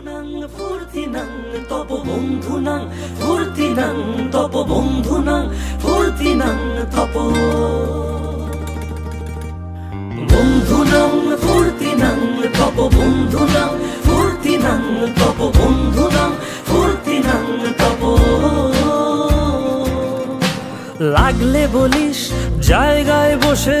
বন্ধুনাং, ফুর্তিনাং তপ তপ। বন্ধুনাং, ফুর্তিনাং তপ তপ বন্ধুনাং ফুর্তিনাং, তপ। লাগলে বলিস, জায়গায় বসে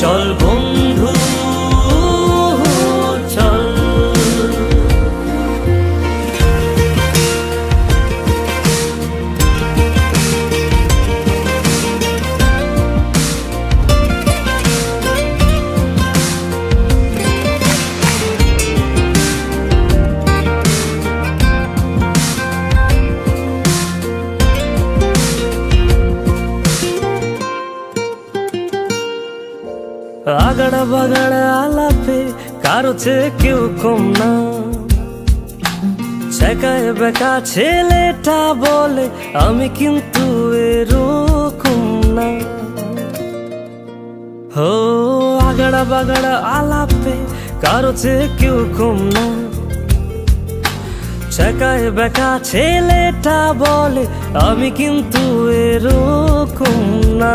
চল আগাড়া বাগাড়া আলাপে কারও চেয়ে কেউ কম না। ছেকায় বেকা ছেলেটা বলে, আমি কিন্তু এরকম না। হো, আগাড়া, বাগাড়া আলাপে কারও চেয়ে কেউ কম না। ছেকায় বেকা ছেলেটা বলে, আমি কিন্তু এরকম না।